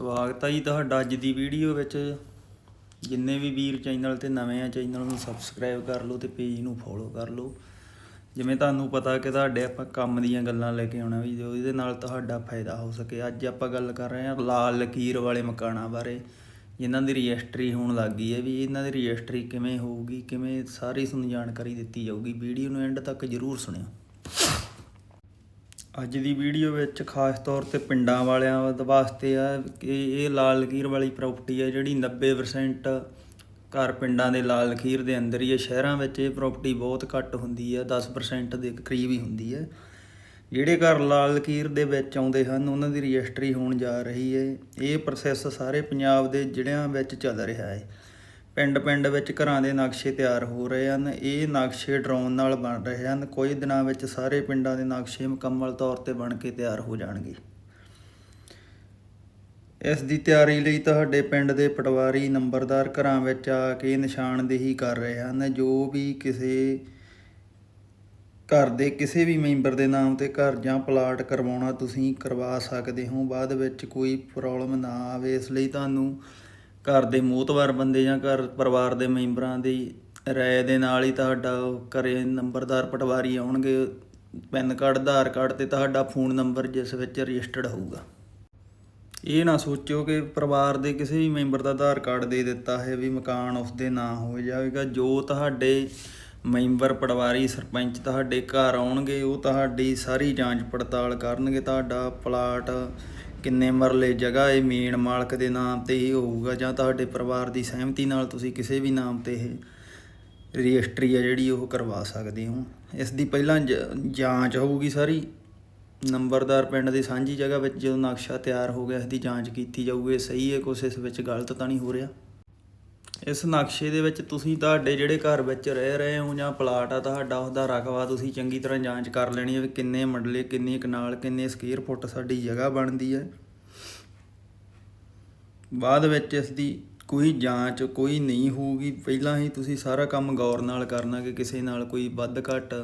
ਸਵਾਗਤ ਹੈ ਜੀ ਤੁਹਾਡਾ ਅੱਜ ਦੀ ਵੀਡੀਓ ਵਿੱਚ। ਜਿੰਨੇ ਵੀ ਵੀਰ ਚੈਨਲ ਤੇ ਨਵੇਂ ਆ, ਚੈਨਲ ਨੂੰ ਸਬਸਕ੍ਰਾਈਬ ਕਰ ਲਓ ਤੇ ਪੇਜ ਨੂੰ ਫੋਲੋ ਕਰ ਲਓ। ਜਿਵੇਂ ਤੁਹਾਨੂੰ ਪਤਾ ਕਿ ਤੁਹਾਡੇ ਆਪਾਂ ਕੰਮ ਦੀਆਂ ਗੱਲਾਂ ਲੈ ਕੇ ਆਉਣਾ ਵੀ ਜੋ ਇਹਦੇ ਨਾਲ ਤੁਹਾਡਾ ਫਾਇਦਾ ਹੋ ਸਕੇ। ਅੱਜ ਆਪਾਂ ਗੱਲ ਕਰ ਰਹੇ ਹਾਂ ਲਾਲ ਲਕੀਰ ਵਾਲੇ ਮਕਾਨਾਂ ਬਾਰੇ, ਜਿਨ੍ਹਾਂ ਦੀ ਰਜਿਸਟਰੀ ਹੋਣ ਲੱਗ ਗਈ ਹੈ ਵੀ ਇਹਨਾਂ ਦੀ ਰਜਿਸਟਰੀ ਕਿਵੇਂ ਹੋਊਗੀ, ਕਿਵੇਂ ਸਾਰੀ ਤੁਹਾਨੂੰ ਜਾਣਕਾਰੀ ਦਿੱਤੀ ਜਾਊਗੀ। ਵੀਡੀਓ ਨੂੰ ਐਂਡ ਤੱਕ ਜਰੂਰ ਸੁਣਿਓ। ਅੱਜ ਦੀ ਵੀਡੀਓ ਵਿੱਚ ਖਾਸ ਤੌਰ ਤੇ ਪਿੰਡਾਂ ਵਾਲਿਆਂ ਦੇ ਵਾਸਤੇ ਆ ਕਿ ਇਹ ਲਾਲ ਲਕੀਰ ਵਾਲੀ ਪ੍ਰਾਪਰਟੀ ਹੈ ਜਿਹੜੀ 90% ਘਰ ਪਿੰਡਾਂ ਦੇ ਲਾਲ ਲਕੀਰ ਦੇ ਅੰਦਰ ਹੀ ਹੈ ਸ਼ਹਿਰਾਂ ਵਿੱਚ ਇਹ ਪ੍ਰਾਪਰਟੀ ਬਹੁਤ ਘੱਟ ਹੁੰਦੀ ਹੈ 10% ਦੇ ਕਰੀਬ ਹੀ ਹੁੰਦੀ ਹੈ ਜਿਹੜੇ ਘਰ ਲਾਲ ਲਕੀਰ ਦੇ ਵਿੱਚ ਆਉਂਦੇ ਹਨ, ਉਹਨਾਂ ਦੀ ਰਜਿਸਟਰੀ ਹੋਣ ਜਾ ਰਹੀ ਹੈ ਇਹ ਪ੍ਰੋਸੈਸ ਸਾਰੇ ਪੰਜਾਬ ਦੇ ਜ਼ਿਲ੍ਹਿਆਂ ਵਿੱਚ ਚੱਲ ਰਿਹਾ ਹੈ ਪਿੰਡ ਪਿੰਡ ਵਿੱਚ ਘਰਾਂ ਦੇ ਨਕਸ਼ੇ ਤਿਆਰ ਹੋ ਰਹੇ ਹਨ। ਇਹ ਨਕਸ਼ੇ ਡਰੋਨ ਨਾਲ ਬਣ ਰਹੇ ਹਨ। ਕੋਈ ਦਿਨਾਂ ਵਿੱਚ ਸਾਰੇ ਪਿੰਡਾਂ ਦੇ ਨਕਸ਼ੇ ਮੁਕੰਮਲ ਤੌਰ ਤੇ ਬਣ ਕੇ ਤਿਆਰ ਹੋ ਜਾਣਗੇ। ਇਸ ਦੀ ਤਿਆਰੀ ਲਈ ਤੁਹਾਡੇ ਪਿੰਡ ਦੇ ਪਟਵਾਰੀ ਨੰਬਰਦਾਰ ਘਰਾਂ ਵਿੱਚ ਆ ਕੇ ਨਿਸ਼ਾਨਦੇਹੀ ਕਰ ਰਹੇ ਹਨ। ਜੋ ਵੀ ਕਿਸੇ ਘਰ ਦੇ ਕਿਸੇ ਵੀ ਮੈਂਬਰ ਦੇ ਨਾਮ ਤੇ ਘਰ ਜਾਂ ਪਲਾਟ ਕਰਵਾਉਣਾ ਤੁਸੀਂ ਕਰਵਾ ਸਕਦੇ ਹੋ। ਬਾਅਦ ਵਿੱਚ ਕੋਈ ਪ੍ਰੋਬਲਮ ਨਾ ਆਵੇ। ਇਸ ਲਈ ਤੁਹਾਨੂੰ ਘਰ ਦੇ ਮੋਤਵਾਰ ਬੰਦੇ ਜਾਂ ਘਰ ਪਰਿਵਾਰ ਦੇ ਮੈਂਬਰਾਂ ਦੀ ਰਾਏ ਦੇ ਨਾਲ ਹੀ ਤੁਹਾਡਾ ਘਰੇ ਨੰਬਰਦਾਰ ਪਟਵਾਰੀ ਆਉਣਗੇ, ਪੈਨ ਕਾਰਡ, ਆਧਾਰ ਕਾਰਡ ਤੇ ਤੁਹਾਡਾ ਫੋਨ ਨੰਬਰ ਜਿਸ ਵਿੱਚ ਰਜਿਸਟਰਡ ਹੋਊਗਾ। ਇਹ ਨਾ ਸੋਚਿਓ ਕਿ ਪਰਿਵਾਰ ਦੇ ਕਿਸੇ ਵੀ ਮੈਂਬਰ ਦਾ ਆਧਾਰ ਕਾਰਡ ਦੇ ਦਿੱਤਾ ਹੈ ਵੀ ਮਕਾਨ ਉਸਦੇ ਨਾਂ ਹੋ ਜਾਵੇਗਾ, ਜੋ ਤੁਹਾਡੇ ਮੈਂਬਰ ਪਟਵਾਰੀ ਸਰਪੰਚ ਤੁਹਾਡੇ ਘਰ ਆਉਣਗੇ, ਉਹ ਤੁਹਾਡੀ ਸਾਰੀ ਜਾਂਚ ਪੜਤਾਲ ਕਰਨਗੇ, ਤੁਹਾਡਾ ਪਲਾਟ ਕਿੰਨੇ ਮਰਲੇ ਜਗ੍ਹਾ ਇਹ ਮੇਨ ਮਾਲਕ ਦੇ ਨਾਮ ਤੇ ਹੀ ਹੋਊਗਾ ਜਾਂ ਤੁਹਾਡੇ ਪਰਿਵਾਰ ਦੀ ਸਹਿਮਤੀ ਨਾਲ ਤੁਸੀਂ ਕਿਸੇ ਵੀ ਨਾਮ ਤੇ ਇਹ ਰਜਿਸਟਰੀ ਆ ਜਿਹੜੀ ਉਹ ਕਰਵਾ ਸਕਦੇ ਹੋ। ਇਸ ਦੀ ਪਹਿਲਾਂ ਜ- ਜਾਂਚ ਹੋਊਗੀ ਸਾਰੀ। ਨੰਬਰਦਾਰ ਪਿੰਡ ਦੀ ਸਾਂਝੀ ਜਗ੍ਹਾ ਵਿੱਚ ਜਦੋਂ ਨਕਸ਼ਾ ਤਿਆਰ ਹੋ ਗਿਆ, ਇਸ ਦੀ ਜਾਂਚ ਕੀਤੀ ਜਾਊਗੀ। ਸਹੀ ਹੈ, ਕੁਛ ਇਸ ਵਿੱਚ ਗਲਤ ਤਾਂ ਨਹੀਂ ਹੋ ਰਿਹਾ। ਇਸ ਨਕਸ਼ੇ ਦੇ ਵਿੱਚ ਤੁਸੀਂ ਤੁਹਾਡੇ ਜਿਹੜੇ ਘਰ ਵਿੱਚ ਰਹਿ ਰਹੇ ਹੋ ਜਾਂ ਪਲਾਟ ਆ, ਤੁਹਾਡਾ ਉਹਦਾ ਰਕਬਾ ਤੁਸੀਂ ਚੰਗੀ ਤਰ੍ਹਾਂ ਜਾਂਚ ਕਰ ਲੈਣੀ ਹੈ ਵੀ ਕਿੰਨੇ ਮੰਡਲੇ ਕਿੰਨੀ ਕਨਾਲ, ਕਿੰਨੇ ਸਕੁਅਰ ਫੁੱਟ ਸਾਡੀ ਜਗ੍ਹਾ ਬਣਦੀ ਹੈ ਬਾਅਦ ਵਿੱਚ ਇਸ ਦੀ ਕੋਈ ਜਾਂਚ ਕੋਈ ਨਹੀਂ ਹੋਊਗੀ। ਪਹਿਲਾਂ ਹੀ ਤੁਸੀਂ ਸਾਰਾ ਕੰਮ ਗੌਰ ਨਾਲ ਕਰਨਾ ਕਿ ਕਿਸੇ ਨਾਲ ਕੋਈ ਵੱਧ ਘੱਟ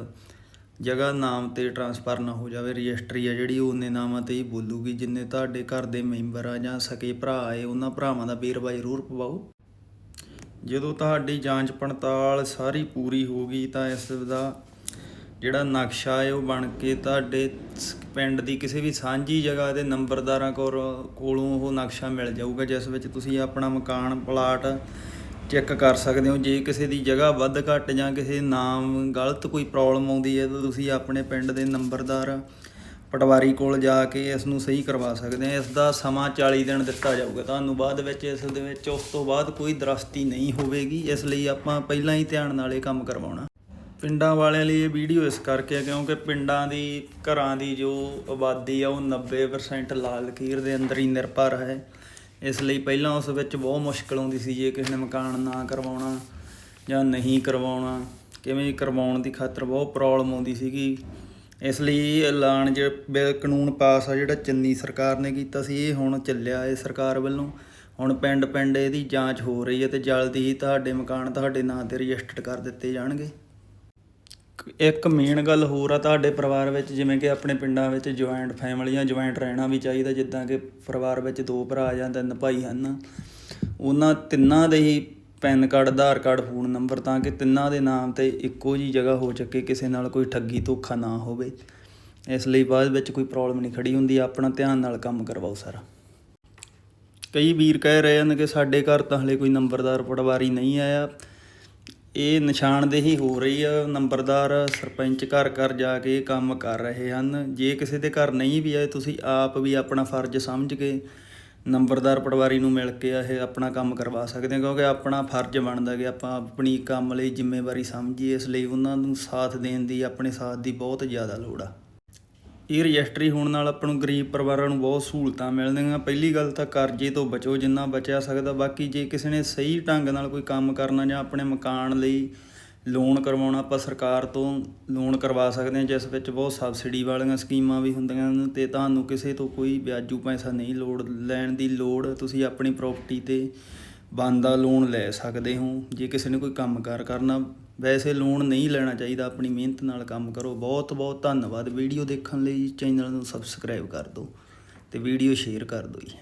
ਜਗ੍ਹਾ ਨਾਮ ਤੇ ਟਰਾਂਸਫਰ ਨਾ ਹੋ ਜਾਵੇ। ਰਜਿਸਟਰੀ ਆ ਜਿਹੜੀ, ਉਹ ਉਹਨੇ ਨਾਮਾਂ ਤੇ ਹੀ ਬੋਲੂਗੀ। ਜਿੰਨੇ ਤੁਹਾਡੇ ਘਰ ਦੇ ਮੈਂਬਰ ਆ ਜਾਂ ਸਕੇ ਭਰਾ ਆਏ, ਉਹਨਾਂ ਭਰਾਵਾਂ ਦਾ ਵੇਰਵਾ ਜ਼ਰੂਰ ਪਵਾਓ। ਜਦੋਂ ਤੁਹਾਡੀ ਜਾਂਚ ਪੜਤਾਲ ਸਾਰੀ ਪੂਰੀ ਹੋ ਗਈ ਤਾਂ ਇਸ ਦਾ ਜਿਹੜਾ ਨਕਸ਼ਾ ਹੈ ਉਹ ਬਣ ਕੇ ਤੁਹਾਡੇ ਸ- ਪਿੰਡ ਦੀ ਕਿਸੇ ਵੀ ਸਾਂਝੀ ਜਗ੍ਹਾ ਦੇ ਨੰਬਰਦਾਰਾਂ ਕੋਲ ਕੋਲੋਂ ਉਹ ਨਕਸ਼ਾ ਮਿਲ ਜਾਊਗਾ, ਜਿਸ ਵਿੱਚ ਤੁਸੀਂ ਆਪਣਾ ਮਕਾਨ ਪਲਾਟ ਚੈੱਕ ਕਰ ਸਕਦੇ ਹੋ। ਜੇ ਕਿਸੇ ਦੀ ਜਗ੍ਹਾ ਵੱਧ ਘੱਟ ਜਾਂ ਕਿਸੇ ਨਾਮ ਗਲਤ ਕੋਈ ਪ੍ਰੋਬਲਮ ਆਉਂਦੀ ਹੈ ਤਾਂ ਤੁਸੀਂ ਆਪਣੇ ਪਿੰਡ ਦੇ ਨੰਬਰਦਾਰ ਪਟਵਾਰੀ ਕੋਲ ਜਾ ਕੇ ਇਸ ਨੂੰ ਸਹੀ ਕਰਵਾ ਸਕਦੇ ਆ ਇਸ ਦਾ ਸਮਾਂ 40 ਦਿਨ ਦਿੱਤਾ ਜਾਊਗਾ। ਤੁਹਾਨੂੰ ਬਾਅਦ ਵਿੱਚ ਇਸ ਦੇ ਵਿੱਚ ਉਸ ਤੋਂ ਬਾਅਦ ਕੋਈ ਦਰਸਤੀ ਨਹੀਂ ਹੋਵੇਗੀ, ਇਸ ਲਈ ਆਪਾਂ ਪਹਿਲਾਂ ਹੀ ਧਿਆਨ ਨਾਲ ਇਹ ਕੰਮ ਕਰਵਾਉਣਾ। ਪਿੰਡਾਂ ਵਾਲਿਆਂ ਲਈ ਇਹ ਵੀਡੀਓ ਇਸ ਕਰਕੇ ਕਿਉਂਕਿ ਪਿੰਡਾਂ ਦੀ, ਘਰਾਂ ਦੀ ਜੋ ਆਬਾਦੀ ਆ, ਉਹ 90% ਲਾਲ ਲਕੀਰ ਦੇ ਅੰਦਰ ਹੀ ਨਿਰਭਰ ਹੈ। ਇਸ ਲਈ ਪਹਿਲਾਂ ਉਸ ਵਿੱਚ ਬਹੁਤ ਮੁਸ਼ਕਲ ਆਉਂਦੀ ਸੀ, ਜੇ ਕਿਸੇ ਨੇ ਮਕਾਨ ਨਾ ਕਰਵਾਉਣਾ ਜਾਂ ਨਹੀਂ ਕਰਵਾਉਣਾ। ਕਿਵੇਂ ਕਰਵਾਉਣ ਦੀ ਖਾਤਰ ਬਹੁਤ ਪ੍ਰੋਬਲਮ ਆਉਂਦੀ ਸੀਗੀ। ਇਸ ਲਈ ਐਲਾਨ ਜੇ ਕਾਨੂੰਨ ਪਾਸ ਆ ਜਿਹੜਾ ਚੰਨੀ ਸਰਕਾਰ ਨੇ ਕੀਤਾ ਸੀ, ਇਹ ਹੁਣ ਚੱਲਿਆ ਹੈ ਸਰਕਾਰ ਵੱਲੋਂ। ਹੁਣ ਪਿੰਡ ਪਿੰਡ ਇਹਦੀ ਜਾਂਚ ਹੋ ਰਹੀ ਹੈ ਤੇ ਜਲਦੀ ਹੀ ਤੁਹਾਡੇ ਮਕਾਨ ਤੁਹਾਡੇ ਨਾਂ ਤੇ ਰਜਿਸਟਰਡ ਕਰ ਦਿੱਤੇ ਜਾਣਗੇ। ਇੱਕ ਮੇਨ ਗੱਲ ਹੋਰ ਆ ਤੁਹਾਡੇ ਪਰਿਵਾਰ ਵਿੱਚ, ਜਿਵੇਂ ਕਿ ਆਪਣੇ ਪਿੰਡਾਂ ਵਿੱਚ ਜੁਆਇੰਟ ਫੈਮਲੀਆਂ ਜੁਆਇੰਟ ਰਹਿਣਾ ਵੀ ਚਾਹੀਦਾ, ਜਿੱਦਾਂ ਕਿ ਪਰਿਵਾਰ ਵਿੱਚ ਦੋ ਭਰਾ ਜਾਂ ਤਿੰਨ ਭਾਈ ਹਨ। ਉਹਨਾਂ ਤਿੰਨਾਂ ਦੇ ਹੀ PAN card, Aadhaar card, phone number ਤਾਂ ਕਿ ਤਿੰਨਾਂ ਦੇ ਨਾਮ ਤੇ ਇੱਕੋ ਜੀ ਜਗ੍ਹਾ ਹੋ ਚੱਕੇ, ਕਿਸੇ ਨਾਲ ਕੋਈ ਠੱਗੀ, ਧੋਖਾ ਨਾ ਹੋਵੇ। ਇਸ ਲਈ ਬਾਅਦ ਵਿੱਚ ਕੋਈ ਪ੍ਰੋਬਲਮ ਨਹੀਂ ਖੜੀ ਹੁੰਦੀ, ਆਪਣਾ ਧਿਆਨ ਨਾਲ ਕੰਮ ਕਰਵਾਓ ਸਾਰਾ। ਕਈ ਵੀਰ ਕਹਿ ਰਹੇ ਹਨ ਕਿ ਸਾਡੇ ਘਰ ਤਾਂ ਹਲੇ ਕੋਈ ਨੰਬਰਦਾਰ ਪਟਵਾਰੀ ਨਹੀਂ ਆਇਆ। ਇਹ ਨਿਸ਼ਾਨਦੇਹੀ ਹੋ ਰਹੀ ਆ, ਨੰਬਰਦਾਰ ਸਰਪੰਚ ਘਰ ਘਰ ਜਾ ਕੇ ਕੰਮ ਕਰ ਰਹੇ ਹਨ। ਜੇ ਕਿਸੇ ਦੇ ਘਰ ਨਹੀਂ ਵੀ ਆਏ, ਤੁਸੀਂ ਆਪ ਵੀ ਆਪਣਾ ਫਰਜ਼ ਸਮਝ ਕੇ ਨੰਬਰਦਾਰ ਪਟਵਾਰੀ ਨੂੰ ਮਿਲ ਕੇ ਇਹ ਆਪਣਾ ਕੰਮ ਕਰਵਾ ਸਕਦੇ ਹੋ, ਕਿਉਂਕਿ ਆਪਣਾ ਫਰਜ਼ ਬਣਦਾ ਕਿ ਆਪਾਂ ਆਪਣੀ ਕੰਮ ਲਈ ਜ਼ਿੰਮੇਵਾਰੀ ਸਮਝੀਏ, ਇਸ ਲਈ ਉਹਨਾਂ ਨੂੰ ਸਾਥ ਦੇਣ ਦੀ, ਆਪਣੇ ਸਾਥ ਦੀ ਬਹੁਤ ਜ਼ਿਆਦਾ ਲੋੜ ਆ। ਇਹ ਰਜਿਸਟਰੀ ਹੋਣ ਨਾਲ ਆਪਾਂ ਨੂੰ ਗਰੀਬ ਪਰਿਵਾਰਾਂ ਨੂੰ ਬਹੁਤ ਸਹੂਲਤਾਂ ਮਿਲਣਗੀਆਂ। ਪਹਿਲੀ ਗੱਲ ਤਾਂ ਕਰਜ਼ੇ ਤੋਂ ਬਚੋ, ਜਿੰਨਾ ਬਚਿਆ ਸਕਦਾ। ਬਾਕੀ ਜੇ ਕਿਸੇ ਨੇ ਸਹੀ ਢੰਗ ਨਾਲ ਕੋਈ ਕੰਮ ਕਰਨਾ ਜਾਂ ਆਪਣੇ ਮਕਾਨ ਲਈ ਲੋਨ ਕਰਵਾਉਣਾ ਆਪਾਂ ਸਰਕਾਰ ਤੋਂ ਲੋਨ ਕਰਵਾ ਸਕਦੇ ਹਾਂ, ਜਿਸ ਵਿੱਚ ਬਹੁਤ ਸਬਸਿਡੀ ਵਾਲੀਆਂ ਸਕੀਮਾਂ ਵੀ ਹੁੰਦੀਆਂ ਹਨ ਤੇ ਤੁਹਾਨੂੰ ਕਿਸੇ ਤੋਂ ਕੋਈ ਵਿਆਜੂ ਪੈਸਾ ਨਹੀਂ ਲੋੜ, ਲੈਣ ਦੀ ਲੋੜ, ਤੁਸੀਂ ਆਪਣੀ ਪ੍ਰਾਪਰਟੀ ਤੇ ਬੰਦਾ ਲੋਨ ਲੈ ਸਕਦੇ ਹੋ, ਜੇ ਕਿਸੇ ਨੇ ਕੋਈ ਕੰਮਕਾਰ ਕਰਨਾ, ਵੈਸੇ ਲੋਨ ਨਹੀਂ ਲੈਣਾ ਚਾਹੀਦਾ, ਆਪਣੀ ਮਿਹਨਤ ਨਾਲ ਕੰਮ ਕਰੋ। ਬਹੁਤ ਬਹੁਤ ਧੰਨਵਾਦ। ਵੀਡੀਓ ਦੇਖਣ ਲਈ ਚੈਨਲ ਨੂੰ ਸਬਸਕ੍ਰਾਈਬ ਕਰ ਦਿਓ ਤੇ ਵੀਡੀਓ ਸ਼ੇਅਰ ਕਰ ਦਿਓ ਜੀ।